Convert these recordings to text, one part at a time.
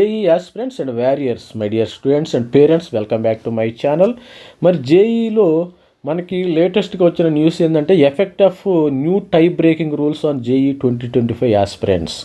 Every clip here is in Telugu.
JEE aspirants and warriors my dear students and parents welcome back to my channel. మరి జేఈలో మనకి లేటెస్ట్గా వచ్చిన న్యూస్ ఏంటంటే effect of new tie breaking rules on JEE twenty twenty five aspirants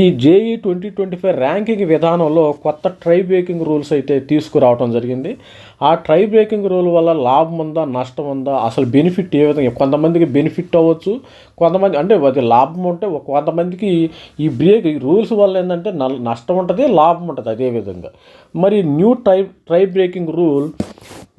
ఈ JEE twenty twenty five ranking విధానంలో కొత్త ట్రై బ్రేకింగ్ రూల్స్ అయితే తీసుకురావడం జరిగింది. ఆ ట్రై బ్రేకింగ్ రూల్ వల్ల లాభం ఉందా నష్టం ఉందా? అసలు బెనిఫిట్ ఏ విధంగా? కొంతమందికి బెనిఫిట్ అవ్వచ్చు. కొంతమంది అంటే అది లాభం ఉంటే కొంతమందికి ఈ బ్రేక్ ఈ రూల్స్ వల్ల ఏంటంటే నల్- నష్టం ఉంటుంది లాభం ఉంటుంది అదే విధంగా. మరి new tie tie breaking rule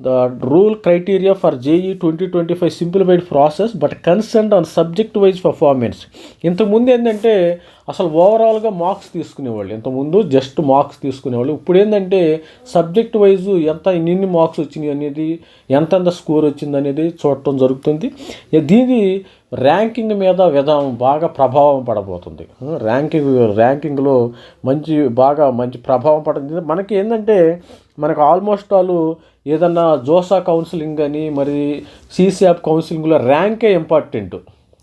the rule criteria for JEE twenty twenty five simplified process but concern on subject wise performance ఇంతకుముందు ఏంటంటే అసలు ఓవరాల్గా మార్క్స్ తీసుకునేవాళ్ళు. ఇంతకుముందు జస్ట్ మార్క్స్ తీసుకునేవాళ్ళు. ఇప్పుడు ఏంటంటే సబ్జెక్ట్ వైజ్ ఎంత నిన్ను మార్క్స్ వచ్చినాయి అనేది ఎంతెంత స్కోర్ వచ్చింది అనేది చూడటం జరుగుతుంది. దీని ర్యాంకింగ్ మీద విధానం బాగా ప్రభావం పడబోతుంది. ర్యాంకింగ్ ర్యాంకింగ్లో మంచి బాగా మంచి ప్రభావం పడుతుంది మనకి ఏంటంటే మనకు ఆల్మోస్ట్ ఆల్ ఏదన్నా జోసా కౌన్సిలింగ్ అని మరి సీసీఆప్ కౌన్సిలింగ్లో ర్యాంకే ఇంపార్టెంట్.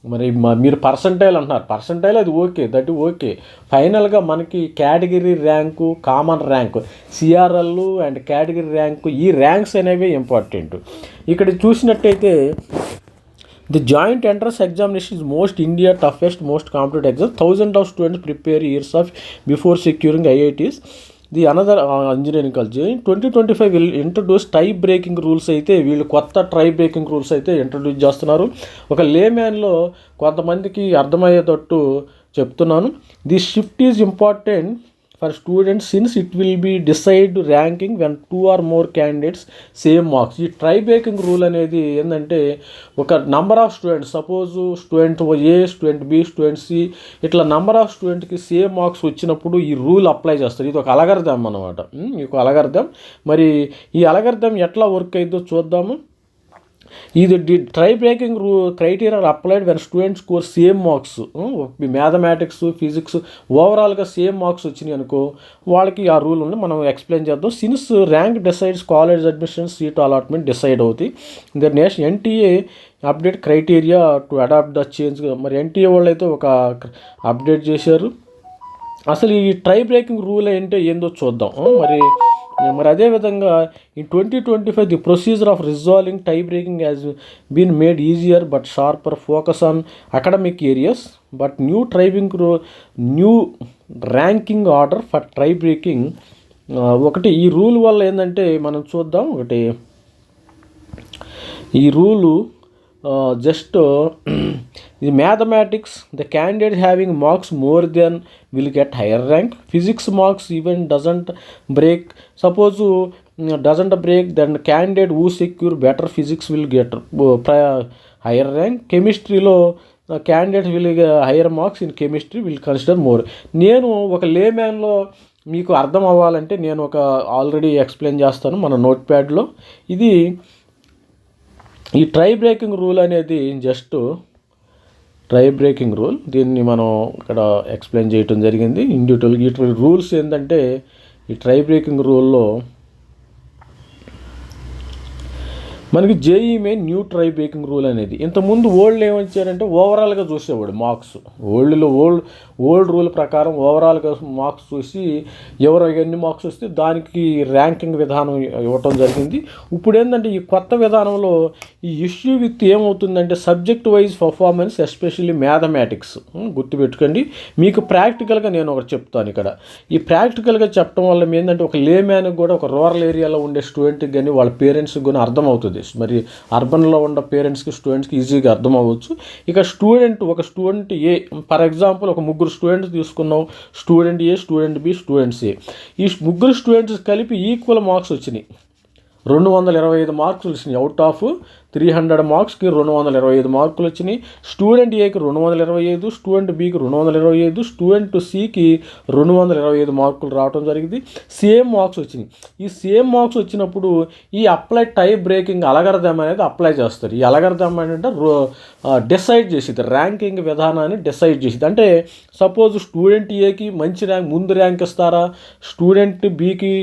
మరి మీరు పర్సంటైల్ అంటున్నారు. పర్సంటైల్ అది ఓకే దట్ ఓకే ఫైనల్గా మనకి category rank common rank CRL and category rank ఈ ర్యాంక్స్ అనేవి ఇంపార్టెంట్ ఇక్కడ చూసినట్టయితే the joint entrance examination is most India toughest most competitive exam thousand of students prepare years of before securing IITs the another engineering college. Twenty twenty five will introduce tie breaking rules అయితే వీళ్ళు కొత్త ట్రై బ్రేకింగ్ రూల్స్ అయితే ఇంట్రడ్యూస్ చేస్తున్నారు. ఒక లేమ్యాన్లో కొంతమందికి అర్థమయ్యేటట్టు చెప్తున్నాను. The shift is important for students since it will be decide ranking when two or more candidates same marks ఈ ట్రై బ్రేకింగ్ రూల్ అనేది ఏంటంటే ఒక number of students suppose student A student B student C ఇట్లా నంబర్ ఆఫ్ స్టూడెంట్కి సేమ్ మార్క్స్ వచ్చినప్పుడు ఈ రూల్ అప్లై చేస్తారు. ఇది ఒక అలగర్థం అనమాట ఇది ఒక అలగర్థం. మరి ఈ అలగర్థం ఎట్లా వర్క్ అయిందో చూద్దాము. ఇది ట్రై బ్రేకింగ్ రూ criteria applied when student score same marks mathematics physics ఓవరాల్గా సేమ్ మార్క్స్ వచ్చినాయి అనుకో వాళ్ళకి ఆ రూల్ ఉంది మనం ఎక్స్ప్లెయిన్ చేద్దాం. Since rank decides college admission seat allotment decide అవుతాయి the nation NTA update criteria to adapt the change మరి ఎన్టీఏ వాళ్ళు అయితే ఒక అప్డేట్ చేశారు. అసలు ఈ ట్రై బ్రేకింగ్ రూల్ ఏంటో ఏందో చూద్దాం. మరి మరి అదేవిధంగా ఈ twenty twenty five the procedure of resolving tie breaking as been made easier but sharper focus on academic areas but new ట్రైబింగ్ new ranking order for tie breaking ఒకటి ఈ రూల్ వల్ల ఏంటంటే మనం చూద్దాం ఒకటి. ఈ రూలు జస్ట్ ఇది mathematics the candidate having marks more than will get higher rank physics marks even doesn't break suppose doesn't break then candidate ఊ secure better physics will get higher rank కెమిస్ట్రీలో candidate will higher marks in chemistry will consider more నేను ఒక లేమ్యాన్లో మీకు అర్థం అవ్వాలంటే నేను ఒక ఆల్రెడీ ఎక్స్ప్లెయిన్ చేస్తాను మన నోట్ ప్యాడ్లో ఇది ఈ ట్రై బ్రేకింగ్ రూల్ అనేది జస్ట్ ట్రై బ్రేకింగ్ రూల్ దీన్ని మనం ఇక్కడ ఎక్స్ప్లెయిన్ చేయటం జరిగింది. ఇండివిజువల్ ఇటువంటి రూల్స్ ఏంటంటే ఈ ట్రై బ్రేకింగ్ రూల్లో మనకి JEE main new tie breaking rule అనేది. ఇంతకుముందు ఓల్డ్ ఏమొచ్చారంటే ఓవరాల్గా చూసేవాడు మార్క్స్. ఓల్డ్లో ఓల్డ్ ఓల్డ్ రూల్ ప్రకారం ఓవరాల్గా మార్క్స్ చూసి ఎవరు ఎన్ని మార్క్స్ వస్తే దానికి ర్యాంకింగ్ విధానం ఇవ్వటం జరిగింది. ఇప్పుడు ఏంటంటే ఈ కొత్త విధానంలో ఈ ఇష్యూ విత్ ఏమవుతుందంటే subject wise performance especially mathematics. గుర్తుపెట్టుకోండి. మీకు ప్రాక్టికల్గా నేను ఒకటి చెప్తాను ఇక్కడ. ఈ ప్రాక్టికల్గా చెప్పడం వల్ల ఏంటంటే ఒక లేమ్యాన్కి కూడా ఒక రూరల్ ఏరియాలో ఉండే స్టూడెంట్కి కానీ వాళ్ళ పేరెంట్స్కి కానీ అర్థమవుతుంది. మరి అర్బన్లో ఉన్న పేరెంట్స్కి స్టూడెంట్స్కి ఈజీగా అర్థం అవ్వచ్చు ఇక స్టూడెంట్ ఒక స్టూడెంట్ ఏ ఫర్ ఎగ్జాంపుల్ ఒక ముగ్గురు స్టూడెంట్స్ తీసుకున్నాం. Student A student B students A ఈ ముగ్గురు స్టూడెంట్స్ కలిపి ఈక్వల్ మార్క్స్ వచ్చినాయి. రెండు వందల ఇరవై ఐదు మార్కులు వచ్చినాయి. అవుట్ ఆఫ్ త్రీ హండ్రెడ్ మార్క్స్కి రెండు వందల ఇరవై ఐదు మార్కులు వచ్చినాయి. స్టూడెంట్ ఏకి రెండు వందల ఇరవై ఐదు స్టూడెంట్ బికి రెండు వందల ఇరవై ఐదు స్టూడెంట్ సికి రెండు వందల ఇరవై ఐదు మార్కులు రావడం జరిగింది. సేమ్ మార్క్స్ వచ్చినాయి. ఈ సేమ్ మార్క్స్ వచ్చినప్పుడు ఈ అప్లై టై బ్రేకింగ్ అలగర్థం అనేది అప్లై చేస్తారు. ఈ అలగర్థం ఏంటంటే డిసైడ్ చేసేది ర్యాంకింగ్ విధానాన్ని డిసైడ్ చేసేది. అంటే సపోజ్ స్టూడెంట్ ఏకి మంచి ర్యాంక్ ముందు ర్యాంక్ ఇస్తారా? స్టూడెంట్ బికి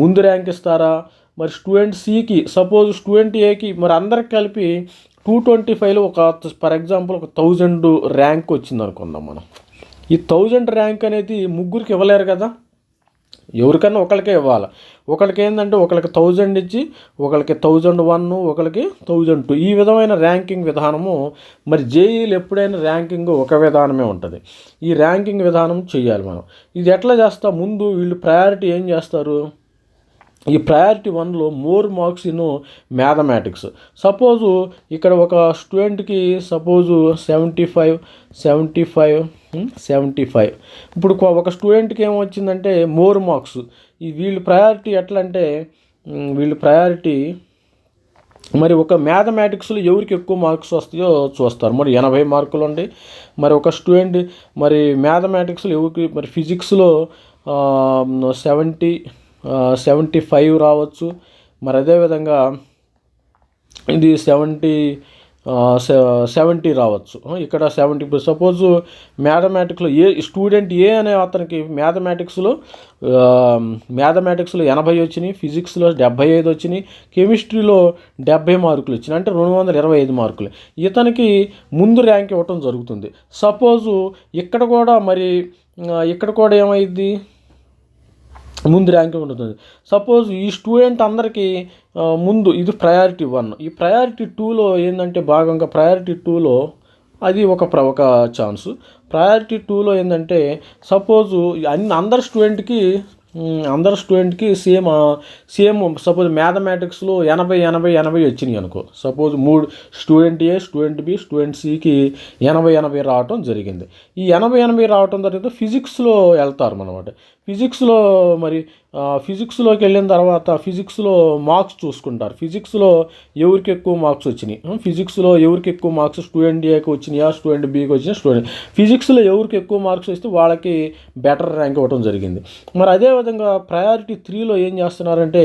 ముందు ర్యాంక్ ఇస్తారా? మరి స్టూడెంట్ సికి సపోజ్ స్టూడెంట్ ఏకి మరి అందరికి కలిపి టూ ట్వంటీ ఫైవ్లో ఒక ఫర్ ఎగ్జాంపుల్ ఒక థౌజండ్ ర్యాంక్ వచ్చింది అనుకుందాం మనం. ఈ థౌజండ్ ర్యాంక్ అనేది ముగ్గురికి ఇవ్వలేరు కదా? ఎవరికన్నా ఒకరికే ఇవ్వాలి. ఒకరికి ఏంటంటే ఒకరికి థౌజండ్ ఇచ్చి ఒకరికి థౌజండ్ వన్ ఒకరికి థౌజండ్ టూ ఈ విధమైన ర్యాంకింగ్ విధానము మరి జేఈలు ఎప్పుడైనా ర్యాంకింగ్ ఒక విధానమే ఉంటుంది. ఈ ర్యాంకింగ్ విధానం చేయాలి మనం. ఇది ఎట్లా చేస్తా? ముందు వీళ్ళు ప్రయారిటీ ఏం చేస్తారు? ఈ ప్రయారిటీ వన్లో more marks in mathematics suppose ఇక్కడ ఒక స్టూడెంట్కి suppose seventy five seventy five seventy five ఇప్పుడు ఒక స్టూడెంట్కి ఏమొచ్చిందంటే మోర్ మార్క్స్ ఈ వీళ్ళు ప్రయారిటీ ఎట్లా అంటే వీళ్ళు ప్రయారిటీ మరి ఒక మ్యాథమెటిక్స్లో ఎవరికి ఎక్కువ మార్క్స్ వస్తాయో చూస్తారు. మరి ఎనభై మార్కులు ఉండి మరి ఒక స్టూడెంట్ మరి మ్యాథమెటిక్స్లో ఎవరికి మరి ఫిజిక్స్లో సెవెంటీ సెవెంటీ ఫైవ్ రావచ్చు. మరి అదేవిధంగా ఇది సెవెంటీ సెవెంటీ రావచ్చు. ఇక్కడ సెవెంటీ ఇప్పుడు సపోజ్ మ్యాథమెటిక్స్లో ఏ స్టూడెంట్ ఏ అనే అతనికి మ్యాథమెటిక్స్లో మ్యాథమెటిక్స్లో ఎనభై వచ్చినాయి ఫిజిక్స్లో డెబ్బై ఐదు వచ్చినాయి కెమిస్ట్రీలో డెబ్బై మార్కులు వచ్చినాయి అంటే రెండు వందల ఇరవై ఐదు మార్కులు. ఇతనికి ముందు ర్యాంక్ ఇవ్వటం జరుగుతుంది. సపోజు ఇక్కడ కూడా మరి ఇక్కడ కూడా ఏమైంది ముందు ర్యాంక్ ఉంటుంది. సపోజ్ ఈ స్టూడెంట్ అందరికీ ముందు ఇది ప్రయారిటీ వన్. ఈ ప్రయారిటీ టూలో ఏంటంటే భాగంగా ప్రయారిటీ టూలో అది ఒక ప్ర ఒక ఛాన్స్. ప్రయారిటీ టూలో ఏంటంటే సపోజు అన్ని అందరు స్టూడెంట్కి అందరు స్టూడెంట్కి సేమ్ సేమ్ సపోజ్ మ్యాథమెటిక్స్లో ఎనభై ఎనభై ఎనభై వచ్చినాయి అనుకో. సపోజ్ మూడు student A student B student సికి ఎనభై ఎనభై రావటం జరిగింది. ఈ ఎనభై ఎనభై రావటం జరిగితే ఫిజిక్స్లో వెళ్తారు అనమాట ఫిజిక్స్లో మరి ఫిజిక్స్లోకి వెళ్ళిన తర్వాత ఫిజిక్స్లో మార్క్స్ చూసుకుంటారు. ఫిజిక్స్లో ఎవరికి ఎక్కువ మార్క్స్ వచ్చినాయి? ఫిజిక్స్లో ఎవరికి ఎక్కువ మార్క్స్? స్టూడెంట్ ఏకి వచ్చినాయా? స్టూడెంట్ బీకి వచ్చినా స్టూడెంట్ ఫిజిక్స్లో ఎవరికి ఎక్కువ మార్క్స్ వస్తే వాళ్ళకి బెటర్ ర్యాంక్ ఇవ్వడం జరిగింది. మరి అదేవిధంగా ప్రయారిటీ త్రీలో ఏం చేస్తున్నారంటే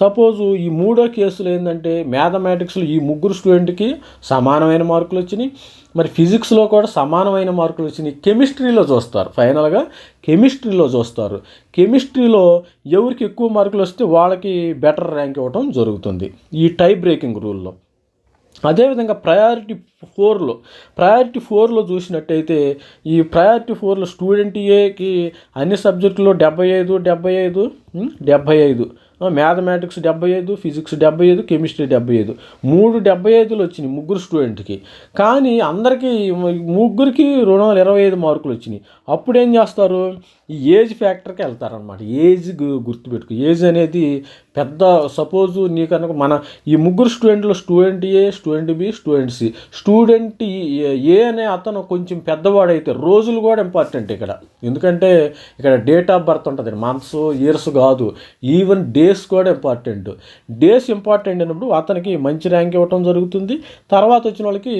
సపోజు ఈ మూడో కేసులు ఏంటంటే మ్యాథమెటిక్స్లో ఈ ముగ్గురు స్టూడెంట్కి సమానమైన మార్కులు వచ్చినాయి. మరి ఫిజిక్స్లో కూడా సమానమైన మార్కులు వచ్చినాయి కెమిస్ట్రీలో చూస్తారు. ఫైనల్గా కెమిస్ట్రీలో చూస్తారు. కెమిస్ట్రీలో ఎవరికి ఎక్కువ మార్కులు వస్తే వాళ్ళకి బెటర్ ర్యాంక్ ఇవ్వటం జరుగుతుంది ఈ టై బ్రేకింగ్ రూల్లో. అదేవిధంగా ప్రయారిటీ ఫోర్లో ప్రయారిటీ ఫోర్లో చూసినట్టయితే ఈ ప్రయారిటీ ఫోర్లో స్టూడెంట్ ఏకి అన్ని సబ్జెక్టులో డెబ్బై ఐదు డెబ్బై ఐదు డెబ్భై డెబ్బై ఐదు మ్యాథమెటిక్స్ డెబ్బై ఐదు ఫిజిక్స్ డెబ్బై ఐదు కెమిస్ట్రీ డెబ్బై ఐదు. మూడు డెబ్బై ఐదులు వచ్చినాయి ముగ్గురు స్టూడెంట్కి. కానీ అందరికీ ముగ్గురికి రెండు వందల ఇరవై ఐదు మార్కులు వచ్చినాయి. అప్పుడు ఏం చేస్తారు? ఈ ఏజ్ ఫ్యాక్టర్కి వెళ్తారనమాట ఏజ్ గుర్తుపెట్టుకు గుర్తుపెట్టుకో. ఏజ్ అనేది పెద్ద సపోజు నీ కనుక మన ఈ ముగ్గురు స్టూడెంట్లు student A student B student C. Student A అనే అతను కొంచెం పెద్దవాడైతే రోజులు కూడా ఇంపార్టెంట్ ఇక్కడ. ఎందుకంటే ఇక్కడ డేట్ ఆఫ్ బర్త్ ఉంటుంది. మంత్స్ ఇయర్స్ కాదు కాదు. ఈవెన్ డేస్ కూడా ఇంపార్టెంట్ డేస్ ఇంపార్టెంట్ అయినప్పుడు అతనికి మంచి ర్యాంక్ ఇవ్వటం జరుగుతుంది. తర్వాత వచ్చిన వాళ్ళకి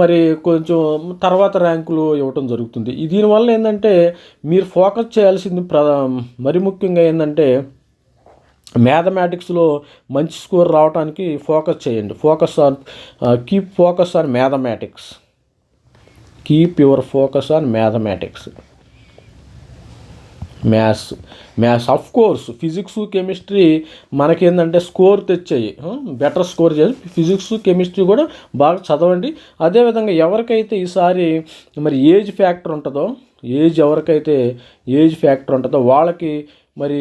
మరి కొంచెం తర్వాత ర్యాంకులు ఇవ్వటం జరుగుతుంది. దీనివల్ల ఏంటంటే మీరు ఫోకస్ చేయాల్సింది ప్ర మరి ముఖ్యంగా ఏంటంటే మ్యాథమెటిక్స్లో మంచి స్కోర్ రావడానికి ఫోకస్ చేయండి. Focus on keep focus on mathematics keep your focus on mathematics maths maths of course physics chemistry మనకేందంటే score తెచ్చాయి. బెటర్ స్కోర్ చేసి ఫిజిక్స్ కెమిస్ట్రీ కూడా బాగా చదవండి. అదేవిధంగా ఎవరికైతే ఈసారి మరి ఏజ్ ఫ్యాక్టర్ ఉంటుందో ఏజ్ ఎవరికైతే ఏజ్ ఫ్యాక్టర్ ఉంటుందో వాళ్ళకి మరి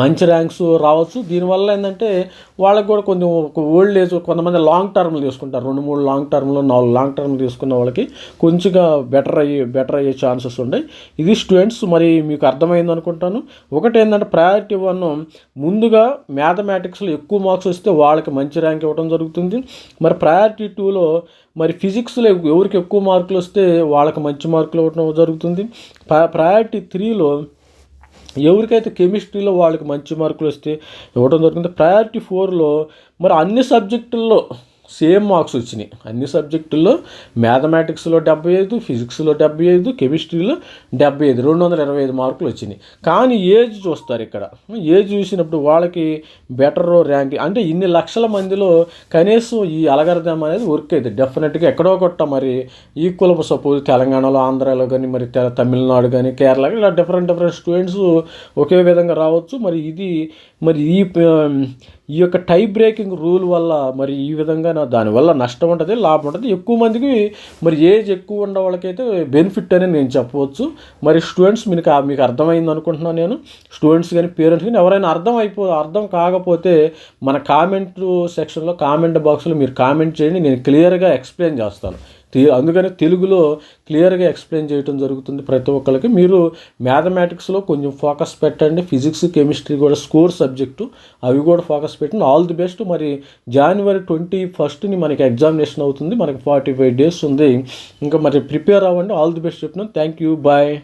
మంచి ర్యాంక్స్ రావచ్చు. దీనివల్ల ఏంటంటే వాళ్ళకి కూడా కొంచెం ఓల్డ్ ఏజ్ కొంతమంది లాంగ్ టర్మ్లు తీసుకుంటారు. రెండు మూడు లాంగ్ టర్మ్లు నాలుగు లాంగ్ టర్మ్లు తీసుకున్న వాళ్ళకి కొంచెంగా బెటర్ అయ్యే బెటర్ అయ్యే ఛాన్సెస్ ఉన్నాయి ఇది స్టూడెంట్స్ మరి మీకు అర్థమైంది అనుకుంటాను. ఒకటి ఏంటంటే ప్రయారిటీ వన్ ముందుగా మ్యాథమెటిక్స్లో ఎక్కువ మార్క్స్ వస్తే వాళ్ళకి మంచి ర్యాంక్ ఇవ్వడం జరుగుతుంది. మరి ప్రయారిటీ టూలో మరి ఫిజిక్స్లో ఎవరికి ఎక్కువ మార్కులు వస్తే వాళ్ళకి మంచి మార్కులు ఇవ్వడం జరుగుతుంది. ప్రయారిటీ త్రీలో ఎవరికైతే కెమిస్ట్రీలో వాళ్ళకి మంచి మార్కులు వస్తే ఇవ్వడం జరుగుతుంది. ప్రయారిటీ ఫోర్లో మరి అన్ని సబ్జెక్టుల్లో సేమ్ మార్క్స్ వచ్చినాయి. అన్ని సబ్జెక్టుల్లో మ్యాథమెటిక్స్లో డెబ్బై ఐదు ఫిజిక్స్లో డెబ్బై ఐదు కెమిస్ట్రీలో డెబ్బై ఐదు రెండు వందల ఇరవై ఐదు మార్కులు వచ్చినాయి. కానీ ఏజ్ చూస్తారు ఇక్కడ. ఏజ్ చూసినప్పుడు వాళ్ళకి బెటర్ ర్యాంక్ అంటే ఇన్ని లక్షల మందిలో కనీసం ఈ అలగర్థం అనేది వర్క్ అయితే డెఫినెట్గా ఎక్కడో కొట్ట మరి ఈక్వల్ సపోజ్ తెలంగాణలో ఆంధ్రాలో కానీ మరి తె- తమిళనాడు కానీ కేరళ ఇలా డిఫరెంట్ డిఫరెంట్ స్టూడెంట్స్ ఒకే విధంగా రావచ్చు. మరి ఇది మరి ఈ ఈ యొక్క టై బ్రేకింగ్ రూల్ వల్ల మరి ఈ విధంగా నా- దానివల్ల నష్టం ఉంటుంది లాభం ఉంటుంది. ఎక్కువ మందికి మరి ఏజ్ ఎక్కువ ఉన్న వాళ్ళకైతే బెనిఫిట్ అని నేను చెప్పవచ్చు. మరి స్టూడెంట్స్ మీకు మీకు అర్థమైంది అనుకుంటున్నాను నేను. స్టూడెంట్స్ కానీ పేరెంట్స్ కానీ ఎవరైనా అర్థం అయిపో అర్థం కాకపోతే మన కామెంట్ సెక్షన్లో కామెంట్ బాక్స్లో మీరు కామెంట్ చేయండి నేను క్లియర్గా ఎక్స్ప్లెయిన్ చేస్తాను. అందుకని తెలుగులో క్లియర్గా ఎక్స్ప్లెయిన్ చేయడం జరుగుతుంది ప్రతి ఒక్కరికి మీరు మ్యాథమెటిక్స్లో కొంచెం ఫోకస్ పెట్టండి. ఫిజిక్స్ కెమిస్ట్రీ కూడా స్కోర్ సబ్జెక్టు. అవి కూడా ఫోకస్ పెట్టండి. All the best. మరి జనవరి ట్వంటీ ఫస్ట్ని మనకి ఎగ్జామినేషన్ అవుతుంది. మనకి ఫార్టీ ఫైవ్ డేస్ ఉంది. ఇంకా మరి ప్రిపేర్ అవ్వండి. ఆల్ ది బెస్ట్ చెప్తున్నాను. Thank you. బాయ్.